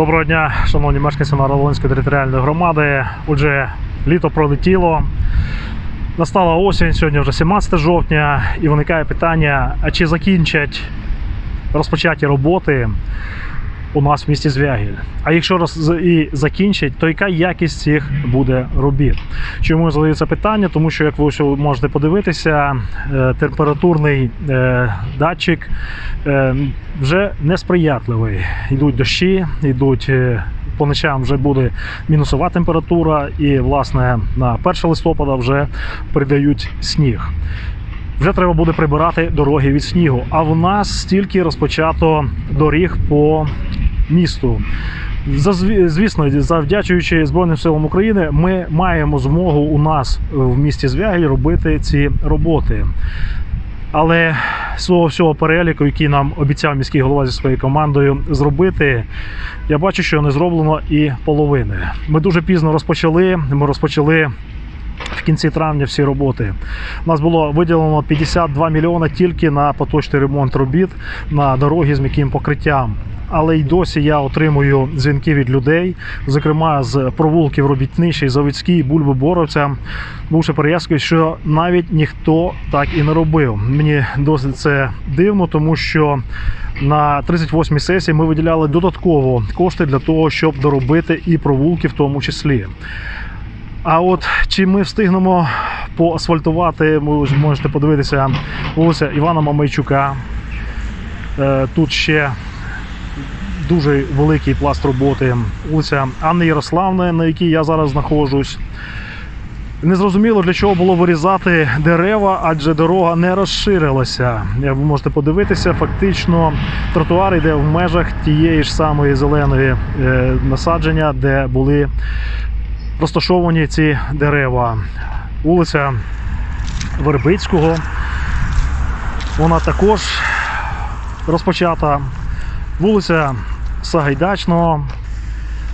Доброго дня, шановні мешканці Новолинської територіальної громади. Отже, літо пролетіло. Настала осінь, сьогодні вже 17 жовтня, і виникає питання: а чи закінчать розпочаті роботи у нас в місті Звягіль? А якщо роз... і закінчать, то яка якість цих буде робіт? Чому я задаю це питання? Тому що, як ви можете подивитися, е, температурний е, датчик е, вже несприятливий. Йдуть дощі, йдуть по ночам вже буде мінусова температура, і власне на 1 листопада вже придають сніг. Вже треба буде прибирати дороги від снігу. А в нас стільки розпочато доріг по місту. Звісно, завдячуючи Збройним силам України, ми маємо змогу у нас в місті Звягіль робити ці роботи. Але свого всього переліку, який нам обіцяв міський голова зі своєю командою зробити, я бачу, що не зроблено і половини. Ми дуже пізно розпочали. Ми розпочали в кінці травня всі роботи. У нас було виділено 52 мільйони тільки на поточний ремонт робіт на дороги з м'яким покриттям. Але й досі я отримую дзвінки від людей, зокрема з провулків Робітничий, Заводський, Бульби Боровця, бувши Переяславський, що навіть ніхто так і не робив. Мені досить це дивно, тому що на 38-й сесії ми виділяли додатково кошти для того, щоб доробити і провулки в тому числі. А от чи ми встигнемо поасфальтувати, ви можете подивитися вулиця Івана Мамайчука. Е, Тут ще дуже великий пласт роботи. Вулиця Анни Ярославни, на якій я зараз знаходжусь. Незрозуміло, для чого було вирізати дерева, адже дорога не розширилася. Як ви можете подивитися, фактично тротуар йде в межах тієї ж самої зеленої е, насадження, де були розташовані ці дерева. Вулиця Вербицького. Вона також розпочата. Вулиця Сагайдачного.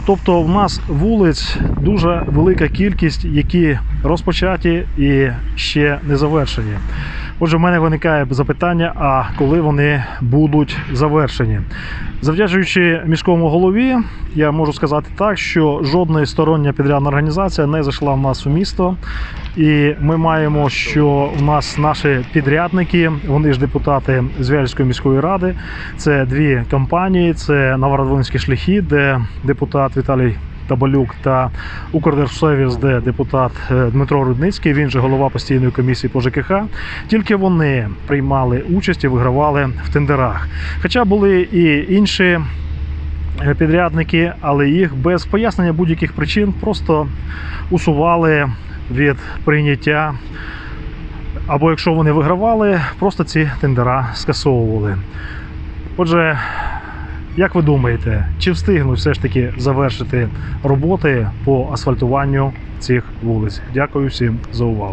Тобто в нас вулиць дуже велика кількість, які розпочаті і ще не завершені. Отже, в мене виникає запитання: а коли вони будуть завершені? Завдячуючи міському голові, я можу сказати так, що жодна стороння підрядна організація не зайшла в нас у місто. І ми маємо, що в нас наші підрядники, вони ж депутати Звяльської міської ради. Це дві компанії: це Новородвинські шляхи, де депутат Віталій Табалюк та Укрдержсервіс, де депутат е, Дмитро Рудницький, він же голова постійної комісії по ЖКХ. Тільки вони приймали участь і вигравали в тендерах. Хоча були і інші е, підрядники, але їх без пояснення будь-яких причин просто усували від прийняття. Або якщо вони вигравали, просто ці тендера скасовували. Отже, як ви думаєте, чи встигнуть все ж таки завершити роботи по асфальтуванню цих вулиць? Дякую всім за увагу.